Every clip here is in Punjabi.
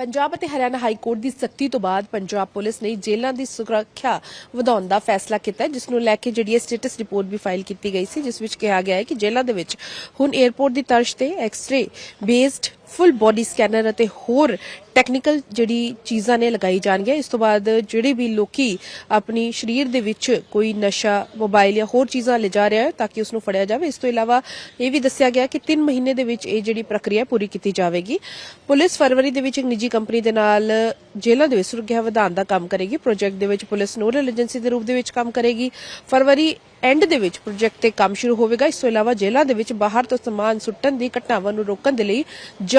ਪੰਜਾਬ ਅਤੇ ਹਰਿਆਣਾ ਹਾਈ ਕੋਰਟ ਦੀ ਸਖਤੀ ਤੋਂ ਬਾਅਦ ਪੰਜਾਬ ਪੁਲਿਸ ਨੇ ਜੇਲ੍ਹਾਂ ਦੀ ਸੁਰੱਖਿਆ ਵਧਾਉਣ ਦਾ ਫੈਸਲਾ ਕੀਤਾ ਜਿਸ ਨੂੰ ਲੈ ਕੇ ਜਿਹੜੀ ਸਟੇਟਸ ਰਿਪੋਰਟ ਵੀ ਫਾਈਲ ਕੀਤੀ ਗਈ ਸੀ, ਜਿਸ ਵਿੱਚ ਕਿਹਾ ਗਿਆ ਹੈ ਕਿ ਜੇਲ੍ਹਾਂ ਦੇ ਵਿੱਚ ਹੁਣ 에ਅਰਪੋਰਟ ਦੀ ਤਰਜ਼ ਤੇ x ray based full body scanner ਅਤੇ ਹੋਰ ਟੈਕਨੀਕਲ ਜਿਹੜੀ ਚੀਜ਼ਾਂ ਨੇ ਲਗਾਈ ਜਾਣਗੀਆਂ। ਇਸ ਤੋਂ ਬਾਅਦ ਜਿਹੜੇ ਵੀ ਲੋਕੀ ਆਪਣੀ ਸਰੀਰ ਦੇ ਵਿੱਚ ਕੋਈ ਨਸ਼ਾ ਮੋਬਾਈਲ ਜਾਂ ਹੋਰ ਚੀਜ਼ਾਂ ਲਿਜਾ ਰਿਹਾ ਹੈ ਤਾਂ ਕਿ ਉਸ ਨੂੰ ਫੜਿਆ ਜਾਵੇ। ਇਸ ਤੋਂ ਇਲਾਵਾ ਇਹ ਵੀ ਦੱਸਿਆ ਗਿਆ ਕਿ 3 ਮਹੀਨੇ ਦੇ ਵਿੱਚ ਇਹ ਜਿਹੜੀ ਪ੍ਰਕਿਰਿਆ ਪੂਰੀ ਕੀਤੀ ਜਾਵੇਗੀ। ਪੁਲਿਸ ਫਰਵਰੀ ਦੇ ਵਿੱਚ ਇੱਕ ਨਿੱਜੀ ਕੰਪਨੀ ਦੇ ਨਾਲ ਜੇਲ੍ਹਾਂ ਦੇ ਵਿੱਚ ਸੁਰੱਖਿਆ ਵਧਾਉਣ ਦਾ ਕੰਮ ਕਰੇਗੀ। ਪ੍ਰੋਜੈਕਟ ਦੇ ਵਿੱਚ ਪੁਲਿਸ ਨੋਡਲ ਏਜੰਸੀ ਦੇ ਰੂਪ ਦੇ ਵਿੱਚ ਕੰਮ ਕਰੇਗੀ। ਫਰਵਰੀ ਐਂਡ ਦੇ ਵਿੱਚ ਪ੍ਰੋਜੈਕਟ ਤੇ ਕੰਮ ਸ਼ੁਰੂ ਹੋਵੇਗਾ। ਇਸ ਤੋਂ ਇਲਾਵਾ ਜੇਲ੍ਹਾਂ ਦੇ ਵਿੱਚ ਬਾਹਰ ਤੋਂ ਸਮਾਨ ਸੁੱਟਣ ਦੀ ਘਟਨਾਵਾਂ ਨੂੰ ਰੋਕਣ ਦੇ ਲਈ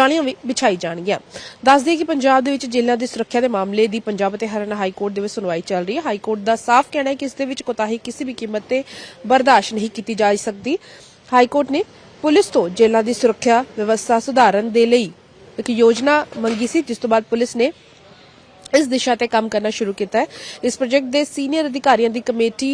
ਜਾਲੀਆਂ ਵੀ ਵਿਛਾਈ ਜਾਣਗੀਆਂ। ਦੱਸ ਦਈਏ ਕਿ ਪੰਜਾਬ ਦੇ ਵਿੱਚ ਜੇਲ੍ਹਾਂ ਦੀ ਸੁਰੱਖਿਆ ਦੇ ਮਾਮਲੇ ਦੀ ਪੰਜਾਬ ਅਤੇ ਹਰਿਆਣਾ ਹਾਈ ਕੋਰਟ ਦੇ ਵਿੱਚ ਸੁਣਵਾਈ ਚੱਲ ਰਹੀ ਹੈ। ਹਾਈ ਕੋਰਟ ਦਾ ਸਾਫ਼ ਕਹਿਣਾ ਹੈ ਕਿ ਇਸ ਦੇ ਵਿੱਚ ਕੋਤਾਹੀ ਕਿਸੇ ਵੀ ਕੀਮਤ ਤੇ ਬਰਦਾਸ਼ਤ ਨਹੀਂ ਕੀਤੀ ਜਾ ਸਕਦੀ। ਹਾਈ ਕੋਰਟ ਨੇ ਪੁਲਿਸ ਤੋਂ ਜੇਲ੍ਹਾਂ ਦੀ ਸੁਰੱਖਿਆ ਵਿਵਸਥਾ ਸੁਧਾਰਨ ਦੇ ਲਈ ਇੱਕ ਯੋਜਨਾ ਮੰਗੀ ਸੀ, ਜਿਸ ਤੋਂ ਬਾਅਦ ਪੁਲਿਸ ਨੇ ਇਸ ਦਿਸ਼ਾ ਤੇ ਕੰਮ ਕਰਨਾ ਸ਼ੁਰੂ ਕੀਤਾ ਹੈ। ਇਸ ਪ੍ਰੋਜੈਕਟ ਦੇ ਸੀਨੀਅਰ ਅਧਿਕਾਰੀਆਂ ਦੀ ਕਮੇਟੀ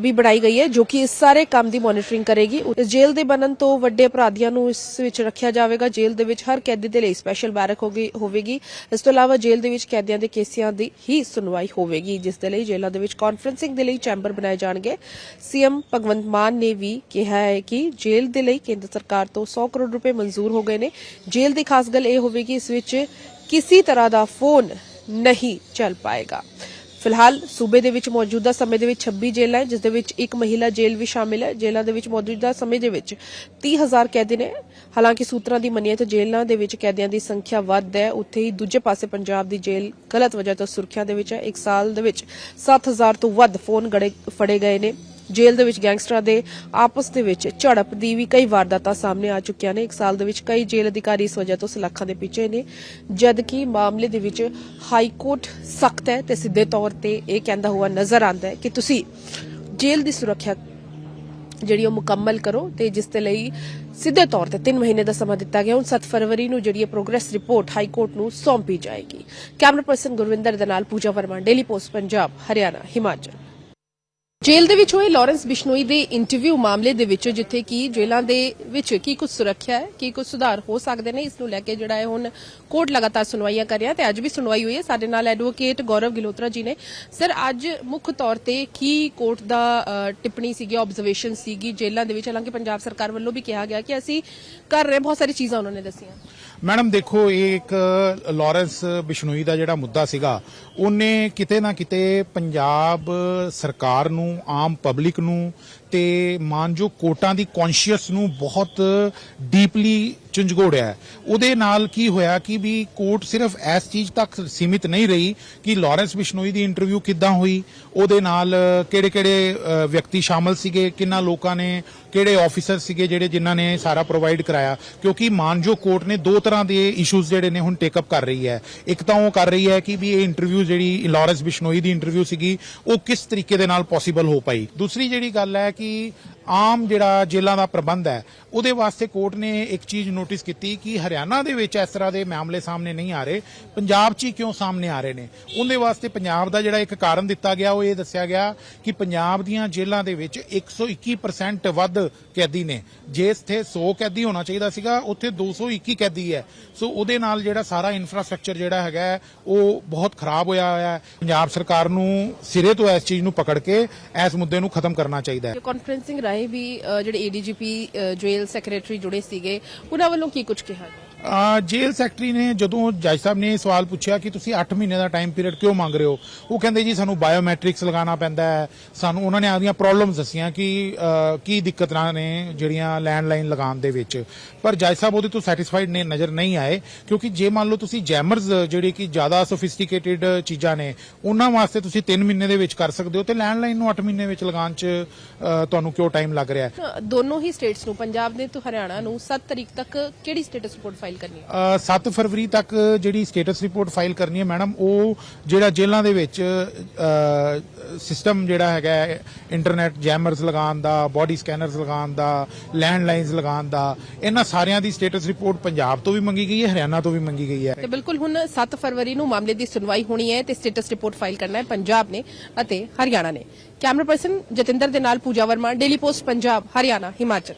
ਵੀ ਬਣਾਈ ਗਈ ਹੈ, ਜੋ ਕਿ ਇਸ ਸਾਰੇ ਕੰਮ ਦੀ ਮੋਨੀਟਰਿੰਗ ਕਰੇਗੀ। ਇਸ ਜੇਲ੍ਹ ਦੇ ਬਣਨ ਤੋਂ ਵੱਡੇ ਅਪਰਾਧੀਆਂ ਨੂੰ ਇਸ ਵਿੱਚ ਰੱਖਿਆ ਜਾਵੇਗਾ। ਜੇਲ੍ਹ ਦੇ ਵਿੱਚ ਹਰ ਕੈਦੀ ਦੇ ਲਈ ਸਪੈਸ਼ਲ ਬੈਰਕ ਹੋਵੇਗੀ। ਇਸ ਤੋਂ ਇਲਾਵਾ ਜੇਲ੍ਹ ਦੇ ਵਿੱਚ ਕੈਦੀਆਂ ਦੇ ਕੇਸਿਆਂ ਦੀ ਹੀ ਸੁਣਵਾਈ ਹੋਵੇਗੀ, ਜਿਸ ਦੇ ਲਈ ਜੇਲ੍ਹਾਂ ਦੇ ਵਿੱਚ ਕਾਨਫਰੈਂਸਿੰਗ ਦੇ ਲਈ ਚੈਂਬਰ ਬਣਾਏ ਜਾਣਗੇ। ਸੀਐਮ ਭਗਵੰਤ ਮਾਨ ਨੇ ਵੀ ਕਿਹਾ ਹੈ ਕਿ ਜੇਲ੍ਹ ਦੇ ਲਈ ਕੇਂਦਰ ਸਰਕਾਰ ਤੋਂ 100 ਕਰੋੜ ਰੁਪਏ ਮਨਜ਼ੂਰ ਹੋ ਗਏ ਨੇ। ਜੇਲ੍ਹ ਦੀ ਖਾਸ ਗੱਲ ਇਹ ਹੋਵੇਗੀ, ਇਸ ਵਿੱਚ ਕਿਸੇ ਤਰ੍ਹਾਂ ਦਾ ਫੋਨ ਨਹੀਂ ਚੱਲ ਪਾਏਗਾ। ਫਿਲਹਾਲ ਸੂਬੇ ਦੇ ਵਿੱਚ ਮੌਜੂਦਾ ਸਮੇਂ ਦੇ ਵਿੱਚ 26 ਜੇਲ੍ਹਾਂ ਹੈ, ਜਿਸ ਦੇ ਵਿੱਚ ਇੱਕ ਮਹਿਲਾ ਜੇਲ੍ਹ ਵੀ ਸ਼ਾਮਿਲ ਹੈ। ਜੇਲ੍ਹਾਂ ਦੇ ਵਿੱਚ ਮੌਜੂਦਾ ਸਮੇਂ ਦੇ ਵਿੱਚ 30000 ਕੈਦੀ ਨੇ। ਹਾਲਾਂਕਿ ਸੂਤਰਾਂ ਦੀ ਮੰਨੀਏ ਤਾਂ ਜੇਲ੍ਹਾਂ ਦੇ ਵਿੱਚ ਕੈਦੀਆਂ ਦੀ ਸੰਖਿਆ ਵੱਧ ਹੈ। ਉੱਥੇ ਹੀ ਦੂਜੇ ਪਾਸੇ ਪੰਜਾਬ ਦੀ ਜੇਲ੍ਹ ਗਲਤ ਵਜ੍ਹਾ ਤੋਂ ਸੁਰੱਖਿਆ ਦੇ ਵਿੱਚ ਹੈ। ਇੱਕ ਸਾਲ ਦੇ ਵਿੱਚ 7000 ਤੋਂ ਵੱਧ ਫੋਨ ਫੜੇ ਗਏ ਨੇ। ਜੇਲ੍ਹ ਦੇ ਵਿੱਚ ਗੈਂਗਸਟਰਾਂ ਦੇ ਆਪਸ ਦੇ ਵਿੱਚ ਝੜਪ ਦੀ ਵੀ ਕਈ ਵਾਰਦਾਤਾਂ ਸਾਹਮਣੇ ਆ ਚੁੱਕੀਆਂ ਨੇ। ਇੱਕ ਸਾਲ ਦੇ ਵਿੱਚ ਕਈ ਜੇਲ੍ਹ ਅਧਿਕਾਰੀ ਇਸ ਵਜ੍ਹਾ ਤੋਂ ਸਲਾਖਾਂ ਦੇ ਪਿੱਛੇ ਨੇ ਜਦ ਕਿ ਮਾਮਲੇ ਦੇ ਵਿੱਚ ਹਾਈ ਕੋਰਟ ਸਖਤ ਹੈ ਤੇ ਸਿੱਧੇ ਤੌਰ ਤੇ ਇਹ ਕਹਿੰਦਾ ਹੋਇਆ ਨਜ਼ਰ ਆਉਂਦਾ ਹੈ ਕਿ ਤੁਸੀਂ ਜੇਲ੍ਹ ਦੀ ਸੁਰੱਖਿਆ ਜਿਹੜੀ ਉਹ ਮੁਕੰਮਲ ਕਰੋ ਤੇ ਜਿਸ ਦੇ ਲਈ ਸਿੱਧੇ ਤੌਰ ਤੇ 3 ਮਹੀਨੇ ਦਾ ਸਮਾਂ ਦਿੱਤਾ ਗਿਆ, ਹੁਣ 7 ਫਰਵਰੀ ਨੂੰ ਜਿਹੜੀ ਇਹ ਪ੍ਰੋਗਰੈਸ ਰਿਪੋਰਟ ਹਾਈ ਕੋਰਟ ਨੂੰ ਸੌਂਪੀ ਜਾਏਗੀ। ਕੈਮਰਾ ਪਰਸਨ ਗੁਰਵਿੰਦਰ ਦੇ ਨਾਲ ਪੂਜਾ ਵਰਮਾ, ਡੇਲੀ ਪੋਸਟ ਪੰਜਾਬ, ਹਰਿਆਣਾ, ਹਿਮਾਚਲ। ਜੇਲ੍ਹ ਦੇ ਵਿੱਚ ਹੋਏ ਲਾਰੈਂਸ ਬਿਸ਼ਨੋਈ ਦੇ ਇੰਟਰਵਿਊ ਮਾਮਲੇ ਦੇ ਵਿੱਚ ਜਿੱਥੇ ਕਿ ਜੇਲ੍ਹਾਂ ਦੇ ਵਿੱਚ ਕੀ ਕੁਝ ਸੁਰੱਖਿਆ ਹੈ, ਕੀ ਕੁਝ ਸੁਧਾਰ ਹੋ ਸਕਦੇ ਨੇ, ਇਸ ਨੂੰ ਲੈ ਕੇ ਜਿਹੜਾ ਹੈ ਹੁਣ ਕੋਰਟ ਲਗਾਤਾਰ ਸੁਣਵਾਈਆਂ ਕਰ ਰਿਹਾ ਤੇ ਅੱਜ ਵੀ ਸੁਣਵਾਈ ਹੋਈ ਹੈ। ਸਾਡੇ ਨਾਲ ਐਡਵੋਕੇਟ ਗੌਰਵ ਗਿਲੋਤਰਾ ਜੀ ਨੇ। ਸਰ, ਅੱਜ ਮੁੱਖ ਤੌਰ ਤੇ ਕੀ ਕੋਰਟ ਦਾ ਟਿੱਪਣੀ ਸੀਗੀ ਆਬਜ਼ਰਵੇਸ਼ਨ ਸੀਗੀ ਜੇਲ੍ਹਾਂ ਦੇ ਵਿੱਚ? ਹਾਲਾਂਕਿ ਪੰਜਾਬ ਸਰਕਾਰ ਵੱਲੋਂ ਵੀ ਕਿਹਾ ਗਿਆ ਕਿ ਅਸੀਂ ਕਰ ਰਹੇ ਬਹੁਤ ਸਾਰੀ ਚੀਜ਼ਾਂ ਉਹਨਾਂ ਨੇ ਦੱਸੀਆਂ। ਮੈਡਮ, ਦੇਖੋ, ਇਹ ਇੱਕ ਲਾਰੈਂਸ ਬਿਸ਼ਨੋਈ ਦਾ ਜਿਹੜਾ ਮੁੱਦਾ ਸੀਗਾ, ਉਹਨੇ ਕਿਤੇ ਨਾ ਕਿਤੇ ਪੰਜਾਬ ਸਰਕਾਰ ਨੂੰ, ਆਮ ਪਬਲਿਕ ਨੂੰ ਤੇ ਮਾਨਜੋ ਕੋਟਾਂ ਦੀ ਕੌਨਸ਼ੀਅਸ ਨੂੰ ਬਹੁਤ ਡੀਪਲੀ ਝੰਜੋੜਿਆ ਉਹਦੇ ਨਾਲ ਕੀ ਹੋਇਆ ਕਿ ਵੀ ਕੋਰਟ ਸਿਰਫ ਇਸ ਚੀਜ਼ ਤੱਕ ਸੀਮਿਤ ਨਹੀਂ ਰਹੀ ਕਿ ਲਾਰੈਂਸ ਬਿਸ਼ਨੋਈ ਦੀ ਇੰਟਰਵਿਊ ਕਿੱਦਾਂ ਹੋਈ, ਉਹਦੇ ਨਾਲ ਕਿਹੜੇ ਕਿਹੜੇ ਵਿਅਕਤੀ ਸ਼ਾਮਲ ਸੀਗੇ, ਕਿੰਨਾ ਲੋਕਾਂ ਨੇ, ਕਿਹੜੇ ਆਫੀਸਰ ਸੀਗੇ ਜਿਹੜੇ ਜਿਨ੍ਹਾਂ ਨੇ ਸਾਰਾ ਪ੍ਰੋਵਾਈਡ ਕਰਾਇਆ। ਕਿਉਂਕਿ ਮਾਨਜੋ ਕੋਰਟ ਨੇ ਦੋ ਤਰ੍ਹਾਂ ਦੇ ਇਸ਼ੂਜ਼ ਜਿਹੜੇ ਨੇ ਹੁਣ ਟੇਕ ਅਪ ਕਰ ਰਹੀ ਹੈ। ਇੱਕ ਤਾਂ ਉਹ ਕਰ ਰਹੀ ਹੈ ਕਿ ਵੀ ਇਹ ਇੰਟਰਵਿਊ ਜਿਹੜੀ ਲਾਰੈਂਸ ਬਿਸ਼ਨੋਈ ਦੀ ਇੰਟਰਵਿਊ ਸੀਗੀ, ਉਹ ਕਿਸ ਤਰੀਕੇ ਦੇ ਨਾਲ ਪੋਸੀਬਲ ਹੋ ਪਾਈ। ਦੂਸਰੀ ਜਿਹੜੀ ਗੱਲ ਹੈ ਕਿ ਆਮ ਜਿਹੜਾ ਜੇਲ੍ਹਾਂ ਦਾ ਪ੍ਰਬੰਧ ਹੈ, ਉਹਦੇ ਵਾਸਤੇ ਕੋਰਟ ਨੇ ਇੱਕ ਚੀਜ਼ ਨੋਟਿਸ ਕੀਤੀ ਕਿ ਹਰਿਆਣਾ ਦੇ ਵਿੱਚ ਇਸ ਤਰ੍ਹਾਂ ਦੇ ਮਾਮਲੇ ਸਾਹਮਣੇ ਨਹੀਂ ਆ ਰਹੇ। ਪੰਜਾਬ 'ਚ ਹੀ ਕਿਉਂ ਸਾਹਮਣੇ ਆ ਰਹੇ ਨੇ? ਉਹਦੇ ਵਾਸਤੇ ਪੰਜਾਬ ਦਾ ਜਿਹੜਾ ਇੱਕ ਕਾਰਨ ਦਿੱਤਾ ਗਿਆ, ਉਹ ਇਹ ਦੱਸਿਆ ਗਿਆ ਕਿ ਪੰਜਾਬ ਦੀਆਂ ਜੇਲ੍ਹਾਂ ਦੇ ਵਿੱਚ 121% ਵੱਧ ਕੈਦੀ ਨੇ। ਜਿਸ ਇੱਥੇ 100 ਕੈਦੀ ਹੋਣਾ ਚਾਹੀਦਾ ਸੀਗਾ, ਉੱਥੇ 221 ਕੈਦੀ ਹੈ। ਸੋ ਉਹਦੇ ਨਾਲ ਜਿਹੜਾ ਸਾਰਾ ਇਨਫਰਾਸਟ੍ਰਕਚਰ ਜਿਹੜਾ ਹੈਗਾ ਉਹ ਬਹੁਤ ਖਰਾਬ ਹੋਇਆ ਹੋਇਆ ਹੈ। ਪੰਜਾਬ ਸਰਕਾਰ ਨੂੰ ਸਿਰੇ ਤੋਂ ਇਸ ਚੀਜ਼ ਨੂੰ ਪਕੜ ਕੇ ਇਸ ਮੁੱਦੇ ਨੂੰ ਖਤਮ ਕਰਨਾ ਚਾਹੀਦਾ ਹੈ। ਕਾਨਫਰੈਂਸਿੰਗ ਰਾਹੀਂ ਵੀ ਅ, ਜਿਹੜੇ ਏਡੀਜੀਪੀ ਜੇਲ੍ਹ ਸੈਕਟਰੀ ਜੁੜੇ ਸੀਗੇ ਉਹਨਾਂ ਵੱਲੋਂ ਕੀ ਕੁਝ ਕਿਹਾ ਗਿਆ? ਜੇਲ੍ਹ ਸੈਕਟਰੀ ਨੇ ਜਦੋਂ ਜੱਜ ਸਾਹਿਬ ਨੇ ਇਹ ਸਵਾਲ ਪੁੱਛਿਆ ਕਿ ਤੁਸੀਂ 8 ਮਹੀਨੇ ਦਾ ਟਾਈਮ ਪੀਰੀਅਡ ਕਿਉਂ ਮੰਗ ਰਹੇ ਹੋ, ਉਹ ਕਹਿੰਦੇ ਜੀ ਸਾਨੂੰ ਬਾਇਓਮੈਟ੍ਰਿਕਸ ਲਗਾਉਣਾ ਪੈਂਦਾ ਹੈ। ਸਾਨੂੰ ਉਹਨਾਂ ਨੇ ਆਪਦੀਆਂ ਪ੍ਰੋਬਲਮਸ ਦੱਸੀਆਂ ਕਿ ਕੀ ਦਿੱਕਤਾਂ ਨੇ ਜਿਹੜੀਆਂ ਲੈਂਡਲਾਈਨ ਲਗਾਉਣ ਦੇ ਵਿੱਚ। ਪਰ ਜੱਜ ਸਾਹਿਬ ਉਹਦੇ ਤੋਂ ਸੈਟੀਸਫਾਈਡ ਨੇ ਨਜ਼ਰ ਨਹੀਂ ਆਏ, ਕਿਉਂਕਿ ਜੇ ਮੰਨ ਲਓ ਤੁਸੀਂ ਜੈਮਰਸ ਜਿਹੜੇ ਕਿ ਜ਼ਿਆਦਾ ਸੋਫਿਸਟੀਕੇਟਿਡ ਚੀਜ਼ਾਂ ਨੇ, ਉਹਨਾਂ ਵਾਸਤੇ ਤੁਸੀਂ 3 ਮਹੀਨੇ ਦੇ ਵਿੱਚ ਕਰ ਸਕਦੇ ਹੋ ਤੇ ਲੈਂਡਲਾਈਨ ਨੂੰ 8 ਮਹੀਨੇ ਵਿੱਚ ਲਗਾਉਣ 'ਚ ਤੁਹਾਨੂੰ ਕਿਉਂ ਟਾਈਮ ਲੱਗ ਰਿਹਾ ਹੈ? ਦੋਨੋਂ ਹੀ ਸਟੇਟਸ ਨੂੰ, ਪੰਜਾਬ ਦੇ ਤੇ ਹਰਿਆਣਾ ਨੂੰ 7 ਤਰੀਕ ਤੱਕ ਕਿਹੜੀ ਸਟੇਟਸ ਰਿਪੋਰਟ ਫਾਈਲ ਕਰਨੀ ਹੈ। ਅ, 7 ਫਰਵਰੀ ਤੱਕ ਜਿਹੜੀ ਸਟੇਟਸ ਰਿਪੋਰਟ ਫਾਈਲ ਕਰਨੀ ਹੈ ਮੈਡਮ ਉਹ ਜਿਹੜਾ ਜੇਲ੍ਹਾਂ ਦੇ ਵਿੱਚ ਸਿਸਟਮ ਜਿਹੜਾ ਹੈਗਾ ਇੰਟਰਨੈਟ ਜੈਮਰਸ ਲਗਾਉਣ ਦਾ ਬਾਡੀ ਸਕੈਨਰਸ ਲਗਾਉਣ ਦਾ ਲੈਂਡਲਾਈਨਸ ਲਗਾਉਣ ਦਾ ਇਹਨਾਂ ਸਾਰਿਆਂ ਦੀ ਸਟੇਟਸ ਰਿਪੋਰਟ ਪੰਜਾਬ ਤੋਂ ਵੀ ਮੰਗੀ ਗਈ ਹੈ ਹਰਿਆਣਾ ਤੋਂ ਵੀ ਮੰਗੀ ਗਈ ਹੈ। ਤੇ ਬਿਲਕੁਲ ਹੁਣ 7 ਫਰਵਰੀ ਨੂੰ ਮਾਮਲੇ ਦੀ ਸੁਣਵਾਈ ਹੋਣੀ ਹੈ ਤੇ ਸਟੇਟਸ ਰਿਪੋਰਟ ਫਾਈਲ ਕਰਨਾ ਹੈ ਪੰਜਾਬ ਨੇ ਅਤੇ ਹਰਿਆਣਾ ਨੇ। ਕੈਮਰਾ ਪਰਸਨ ਜਤਿੰਦਰ ਦੇ ਨਾਲ ਪੂਜਾ ਵਰਮਾ ਡੇਲੀ ਪੋਸਟ ਪੰਜਾਬ ਹਰਿਆਣਾ ਹਿਮਾਚਲ।